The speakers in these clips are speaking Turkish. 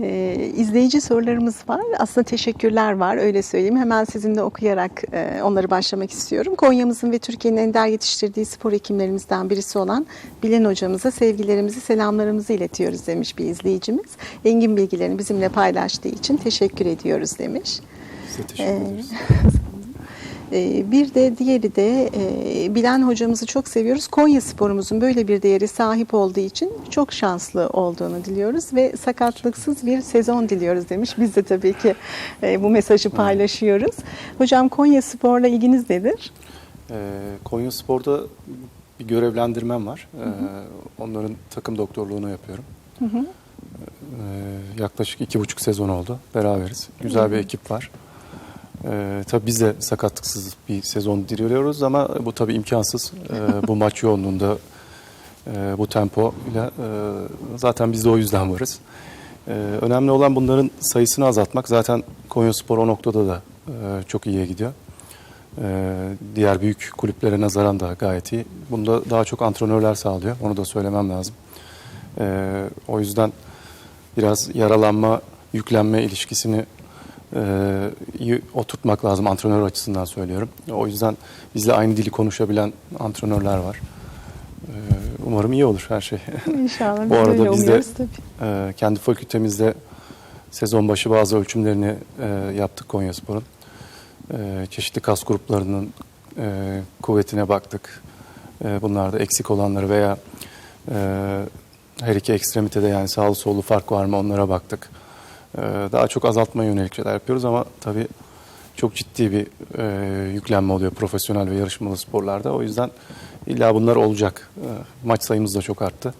Ee, izleyici sorularımız var. Aslında teşekkürler var öyle söyleyeyim. Hemen sizinle okuyarak e, onları başlamak istiyorum. Konya'mızın ve Türkiye'nin ender yetiştirdiği spor hekimlerimizden birisi olan Bilen hocamıza sevgilerimizi, selamlarımızı iletiyoruz demiş bir izleyicimiz. Engin bilgilerini bizimle paylaştığı için teşekkür ediyoruz demiş. Size teşekkür Ee, ederiz. Ee, Bir de diğeri de e, Bilen hocamızı çok seviyoruz. Konya sporumuzun böyle bir değeri sahip olduğu için çok şanslı olduğunu diliyoruz ve sakatlıksız bir sezon diliyoruz demiş. Biz de tabii ki e, bu mesajı paylaşıyoruz. Hocam Konya sporla ilginiz nedir? Ee, Konya Spor'da bir görevlendirmem var. Ee, onların takım doktorluğunu yapıyorum. Ee, yaklaşık iki buçuk sezon oldu. Beraberiz. Güzel bir ekip var. Ee, tabii biz de sakatlıksız bir sezon diliyoruz ama bu tabii imkansız. Ee, bu maç yoğunluğunda e, bu tempo ile e, zaten biz de o yüzden varız. Ee, önemli olan bunların sayısını azaltmak. Zaten Konyaspor o noktada da e, çok iyiye gidiyor. Ee, diğer büyük kulüplere nazaran da gayet iyi. Bunda daha çok antrenörler sağlıyor. Onu da söylemem lazım. Ee, o yüzden biraz yaralanma, yüklenme ilişkisini iyi oturtmak lazım antrenör açısından söylüyorum. O yüzden bizle aynı dili konuşabilen antrenörler var. Ee, umarım iyi olur her şey. İnşallah. Bu arada biz de- tabii. Ee, kendi fakültemizde sezon başı bazı ölçümlerini e, yaptık Konyaspor'un. Ee, çeşitli kas gruplarının e, kuvvetine baktık. E, bunlarda eksik olanları veya e, her iki ekstremitede yani sağlı sollu fark var mı onlara baktık. E, daha çok azaltmaya yönelik şeyler yapıyoruz ama tabii çok ciddi bir e, yüklenme oluyor profesyonel ve yarışmalı sporlarda. O yüzden illa bunlar olacak. E, maç sayımız da çok arttı.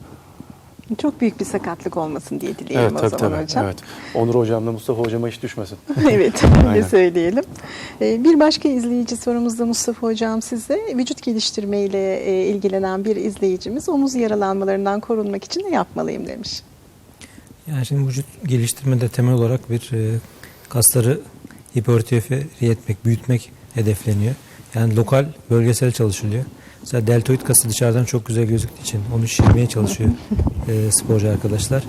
Çok büyük bir sakatlık olmasın diye dileyelim Evet o tabii zaman tabii. hocam. Evet. Onur hocamla Mustafa hocama hiç düşmesin. evet, öyle söyleyelim. Ee, Bir başka izleyici sorumuz da Mustafa Hocam size. Vücut geliştirme ile e, ilgilenen bir izleyicimiz omuz yaralanmalarından korunmak için ne yapmalıyım demiş. Yani şimdi vücut geliştirmede temel olarak bir e, kasları hipertrofi etmek, büyütmek hedefleniyor. Yani lokal, bölgesel çalışılıyor. Mesela deltoid kası dışarıdan çok güzel gözüktüğü için onu şişirmeye çalışıyor e, sporcu arkadaşlar.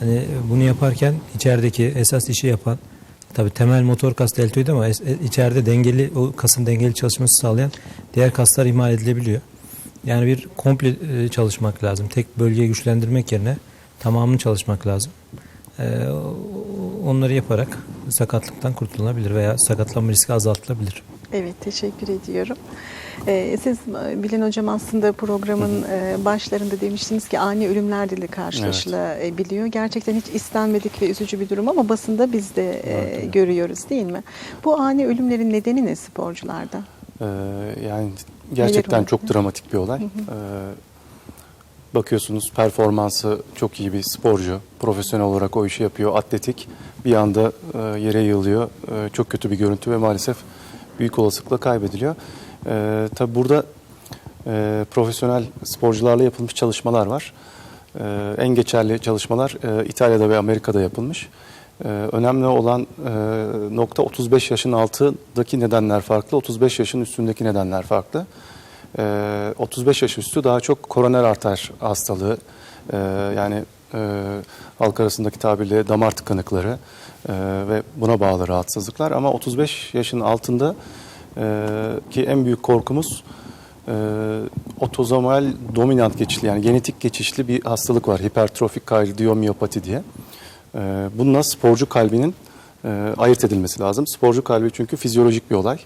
Hani e, bunu yaparken içerideki esas işi yapan tabii temel motor kas deltoid ama es- e, içeride dengeli o kasın dengeli çalışması sağlayan diğer kaslar ihmal edilebiliyor. Yani bir komple e, çalışmak lazım. Tek bölgeyi güçlendirmek yerine tamamını çalışmak lazım. Ee, onları yaparak sakatlıktan kurtulunabilir veya sakatlanma riski azaltılabilir. Evet, teşekkür ediyorum. Ee, siz e, Bilen Hocam aslında programın e, başlarında demiştiniz ki ani ölümlerle de karşılaşılabiliyor. Gerçekten hiç istenmedik ve üzücü bir durum ama basında biz de e, Evet, evet. görüyoruz değil mi? Bu ani ölümlerin nedeni ne sporcularda? Ee, yani gerçekten çok dramatik bir olay. Ee, bakıyorsunuz performansı çok iyi bir sporcu. Profesyonel olarak o işi yapıyor. Atletik. Bir anda e, yere yığılıyor. E, çok kötü bir görüntü ve maalesef büyük olasılıkla kaybediliyor. E, tabii burada e, profesyonel sporcularla yapılmış çalışmalar var. En geçerli çalışmalar İtalya'da ve Amerika'da yapılmış. Önemli olan nokta 35 yaşın altındaki nedenler farklı, 35 yaşın üstündeki nedenler farklı. E, 35 yaş üstü daha çok koroner arter hastalığı, e, yani e, halk arasındaki tabirle damar tıkanıkları e, ve buna bağlı rahatsızlıklar. Ama 35 yaşın altında e, ki en büyük korkumuz e, otozomal dominant geçişli yani genetik geçişli bir hastalık var. Hipertrofik kardiyomiyopati diye. E, bununla sporcu kalbinin e, ayırt edilmesi lazım. Sporcu kalbi çünkü fizyolojik bir olay.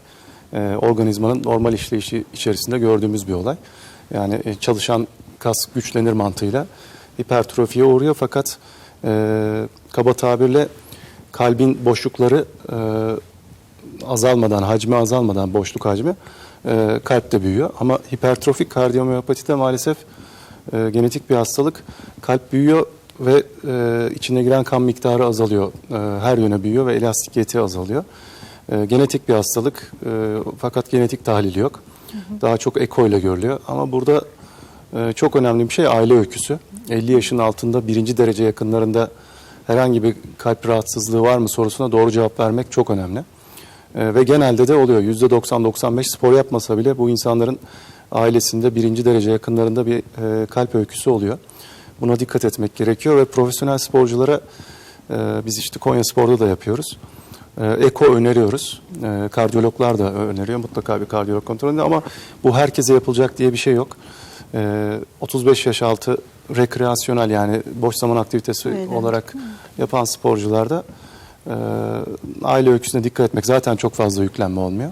E, organizmanın normal işleyişi içerisinde gördüğümüz bir olay. Yani e, çalışan kas güçlenir mantığıyla hipertrofiye uğruyor fakat e, kaba tabirle kalbin boşlukları e, azalmadan, hacmi azalmadan boşluk hacmi e, kalp de büyüyor. Ama hipertrofik kardiyomiyopati de maalesef e, genetik bir hastalık. Kalp büyüyor ve e, içine giren kan miktarı azalıyor. E, her yöne büyüyor ve elastikiyeti azalıyor. E, genetik bir hastalık e, fakat genetik tahlili yok. Daha çok eko ile görülüyor. Ama burada e, çok önemli bir şey aile öyküsü. 50 yaşın altında birinci derece yakınlarında herhangi bir kalp rahatsızlığı var mı sorusuna doğru cevap vermek çok önemli. E, ve genelde de oluyor. %90-95 spor yapmasa bile bu insanların ailesinde birinci derece yakınlarında bir e, kalp öyküsü oluyor. Buna dikkat etmek gerekiyor ve profesyonel sporculara E, biz işte Konya Spor'da da yapıyoruz. E, eko öneriyoruz. E, kardiyologlar da öneriyor mutlaka bir kardiyolog kontrolünde ama bu herkese yapılacak diye bir şey yok. E, 35 yaş altı rekreasyonel yani boş zaman aktivitesi Öyle. olarak yapan sporcularda e, aile öyküsüne dikkat etmek zaten çok fazla yüklenme olmuyor.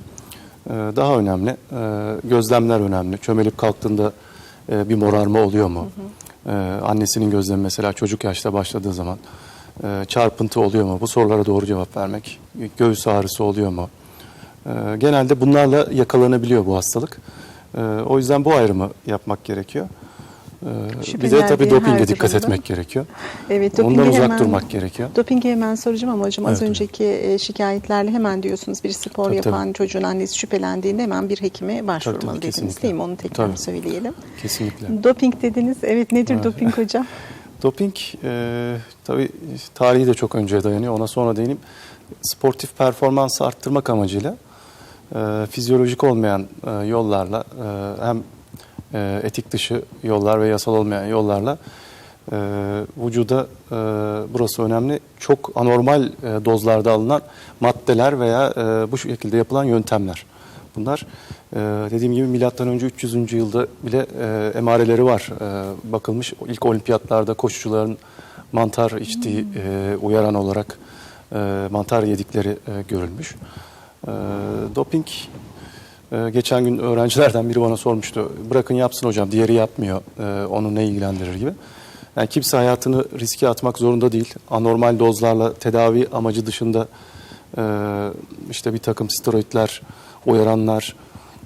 E, daha önemli e, gözlemler önemli. Çömelip kalktığında bir morarma oluyor mu? Annesinin gözlemi mesela çocuk yaşta başladığı zaman çarpıntı oluyor mu? Bu sorulara doğru cevap vermek. Göğüs ağrısı oluyor mu? E, genelde bunlarla yakalanabiliyor bu hastalık. E, o yüzden bu ayrımı yapmak gerekiyor. E, bir Şüphe de tabii dopinge dikkat durumda. etmek gerekiyor. Evet, Ondan dopinge uzak hemen- durmak gerekiyor. Dopingi hemen soracağım ama hocam az Evet, evet. önceki e, şikayetlerle hemen diyorsunuz bir spor Tabii, yapan çocuğun annesi şüphelendiğinde hemen bir hekime başvurmalı tabii, dediniz kesinlikle. değil mi? Onu tekrar Tabii. söyleyelim. Kesinlikle. Doping dediniz. Evet nedir Evet. doping hocam? Doping e, tabii tarihi de çok önceye dayanıyor. Ona sonra değineyim. Sportif performansı arttırmak amacıyla e, fizyolojik olmayan e, yollarla e, hem e, etik dışı yollar ve yasal olmayan yollarla e, vücuda e, burası önemli. Çok anormal e, dozlarda alınan maddeler veya e, bu şekilde yapılan yöntemler. Bunlar e, dediğim gibi milattan önce 300. yılda bile e, emareleri var. E, bakılmış ilk olimpiyatlarda koşucuların mantar içtiği e, uyaran olarak e, mantar yedikleri e, görülmüş. E, doping e, geçen gün öğrencilerden biri bana sormuştu. Bırakın yapsın hocam diğeri yapmıyor. E, onu ne ilgilendirir gibi. Yani kimse hayatını riske atmak zorunda değil. Anormal dozlarla tedavi amacı dışında e, işte bir takım steroidler, uyaranlar,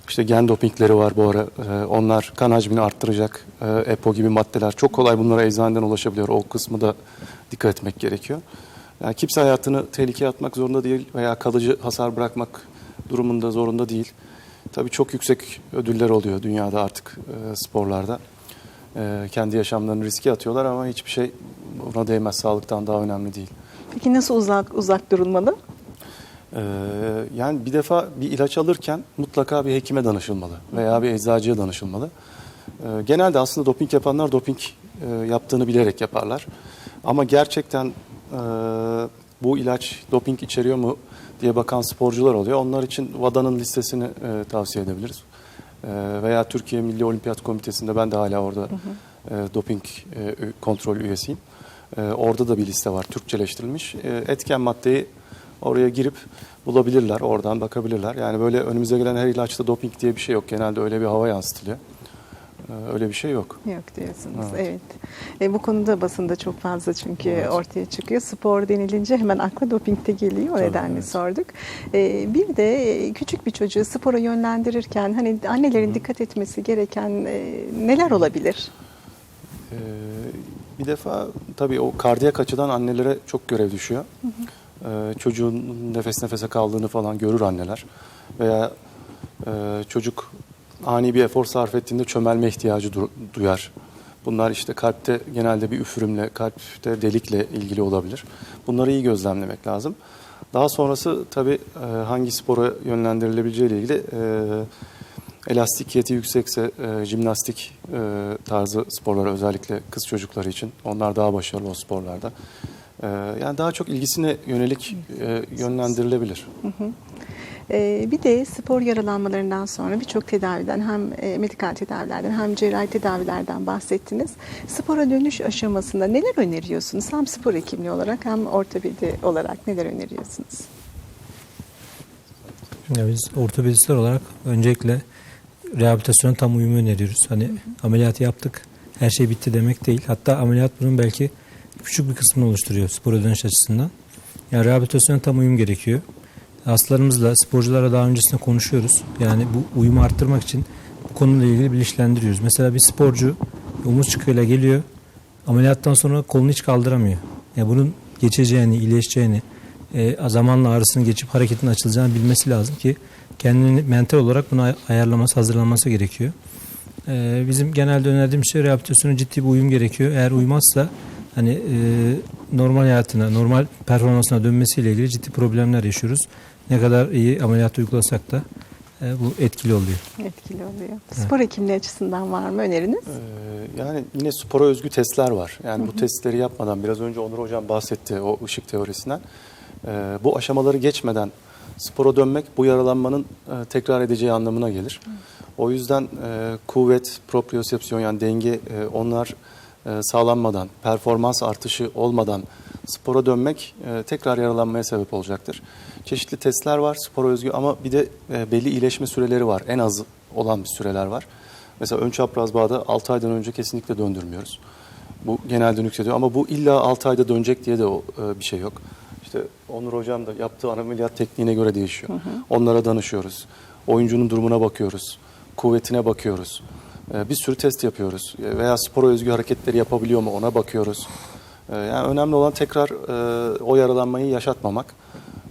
işte gen dopingleri var bu ara. E, onlar kan hacmini arttıracak e, EPO gibi maddeler. Çok kolay bunlara eczaneden ulaşabiliyor. O kısmı da dikkat etmek gerekiyor. Yani kimse hayatını tehlikeye atmak zorunda değil veya kalıcı hasar bırakmak durumunda zorunda değil. Tabii çok yüksek ödüller oluyor dünyada artık e, sporlarda. E, kendi yaşamlarını riske atıyorlar ama hiçbir şey buna değmez. Sağlıktan daha önemli değil. Peki nasıl uzak uzak durulmalı? Ee, yani bir defa bir ilaç alırken mutlaka bir hekime danışılmalı veya bir eczacıya danışılmalı. Ee, genelde aslında doping yapanlar doping e, yaptığını bilerek yaparlar. Ama gerçekten e, bu ilaç doping içeriyor mu diye bakan sporcular oluyor. Onlar için WADA'nın listesini e, tavsiye edebiliriz. E, veya Türkiye Milli Olimpiyat Komitesi'nde ben de hala orada e, doping e, kontrol üyesiyim. E, orada da bir liste var Türkçeleştirilmiş. E, etken maddeyi oraya girip bulabilirler, oradan bakabilirler. Yani böyle önümüze gelen her ilaçta doping diye bir şey yok. Genelde öyle bir hava yansıtılıyor. E, öyle bir şey yok. Yok diyorsunuz. Evet. Evet. E, bu konuda basında çok fazla çünkü Evet. ortaya çıkıyor. Spor denilince hemen akla doping de geliyor. O Tabii, nedenle evet. sorduk. E, bir de e, küçük bir çocuğu spora yönlendirirken hani annelerin dikkat etmesi gereken e, neler olabilir? Ee, bir defa tabii o kardiyak açıdan annelere çok görev düşüyor. Ee, çocuğun nefes nefese kaldığını falan görür anneler. Veya e, çocuk ani bir efor sarf ettiğinde çömelme ihtiyacı du- duyar. Bunlar işte kalpte genelde bir üfürümle, kalpte delikle ilgili olabilir. Bunları iyi gözlemlemek lazım. Daha sonrası tabii e, hangi spora yönlendirilebileceği ile ilgili e, elastikiyeti yüksekse e, jimnastik tarzı sporlar özellikle kız çocukları için onlar daha başarılı o sporlarda. E, yani daha çok ilgisine yönelik e, yönlendirilebilir. E, bir de spor yaralanmalarından sonra birçok tedaviden hem e, medikal tedavilerden hem cerrahi tedavilerden bahsettiniz. Spora dönüş aşamasında neler öneriyorsunuz? Hem spor hekimliği olarak hem ortopedi olarak neler öneriyorsunuz? Ya biz ortopedistler olarak öncelikle rehabilitasyon tam uyumu öneriyoruz. Hani ameliyatı yaptık, her şey bitti demek değil. Hatta ameliyat bunun belki küçük bir kısmını oluşturuyor spora dönüş açısından. Yani rehabilitasyon tam uyum gerekiyor. Hastalarımızla, sporcularla daha öncesinde konuşuyoruz. Yani bu uyumu arttırmak için bu konuyla ilgili bilinçlendiriyoruz. Mesela bir sporcu omuz çıkıyla geliyor, ameliyattan sonra kolunu hiç kaldıramıyor. Yani bunun geçeceğini, iyileşeceğini, e, zamanla ağrısını geçip hareketin açılacağını bilmesi lazım ki kendini mental olarak buna ay- ayarlaması, hazırlanması gerekiyor. E, bizim genelde önerdiğimiz şey rehabilitasyona ciddi bir uyum gerekiyor. Eğer uymazsa hani e, normal hayatına, normal performansına dönmesiyle ilgili ciddi problemler yaşıyoruz. Ne kadar iyi ameliyat uygulasak da e, bu etkili oluyor. Etkili oluyor. Spor hekimliği açısından var mı öneriniz? Ee, Yani yine spora özgü testler var. Yani bu testleri yapmadan biraz önce Onur Hocam bahsetti o ışık teorisinden. Ee, Bu aşamaları geçmeden spora dönmek bu yaralanmanın e, tekrar edeceği anlamına gelir. O yüzden e, kuvvet, propriosepsiyon yani denge e, onlar sağlanmadan, performans artışı olmadan spora dönmek e, tekrar yaralanmaya sebep olacaktır. Çeşitli testler var spora özgü ama bir de e, belli iyileşme süreleri var. En az olan bir süreler var. Mesela ön çapraz bağda 6 aydan önce kesinlikle döndürmüyoruz. Bu genelde nüktediyor ama bu illa 6 ayda dönecek diye de e, bir şey yok. İşte Onur Hocam da yaptığı ameliyat tekniğine göre değişiyor. Onlara danışıyoruz. Oyuncunun durumuna bakıyoruz. Kuvvetine bakıyoruz. E, bir sürü test yapıyoruz. E, veya spora özgü hareketleri yapabiliyor mu ona bakıyoruz. E, yani önemli olan tekrar e, o yaralanmayı yaşatmamak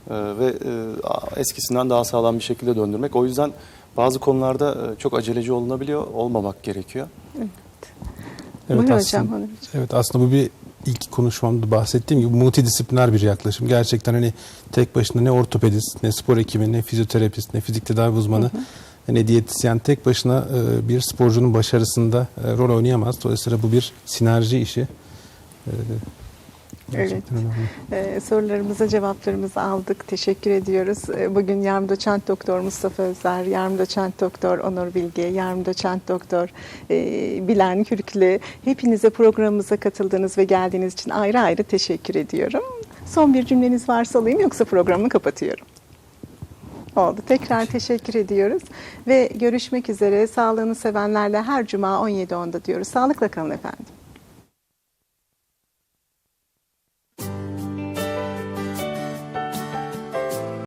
e, ve e, eskisinden daha sağlam bir şekilde döndürmek. O yüzden bazı konularda çok aceleci olunabiliyor, olmamak gerekiyor. Buyurun aslında, hocam, Onur hocam. Evet aslında bu bir ilk konuşmamda bahsettiğim gibi multidisipliner bir yaklaşım. Gerçekten hani tek başına ne ortopedist, ne spor hekimi, ne fizyoterapist, ne fizik tedavi uzmanı, ne diyetisyen tek başına e, bir sporcunun başarısında e, rol oynayamaz. Dolayısıyla bu bir sinerji işi. E, önemli. Ee, sorularımıza cevaplarımızı aldık. Teşekkür ediyoruz. Bugün yarım doçent doktor Mustafa Özer, yarım doçent doktor Onur Bilge, yarım doçent doktor e, Bilen Kürklü. Hepinize programımıza katıldığınız ve geldiğiniz için ayrı ayrı teşekkür ediyorum. Son bir cümleniz varsa alayım yoksa programı kapatıyorum. Oldu. Tekrar teşekkür ediyoruz. Ve görüşmek üzere. Sağlığını sevenlerle her cuma 17.10'da diyoruz. Sağlıkla kalın efendim.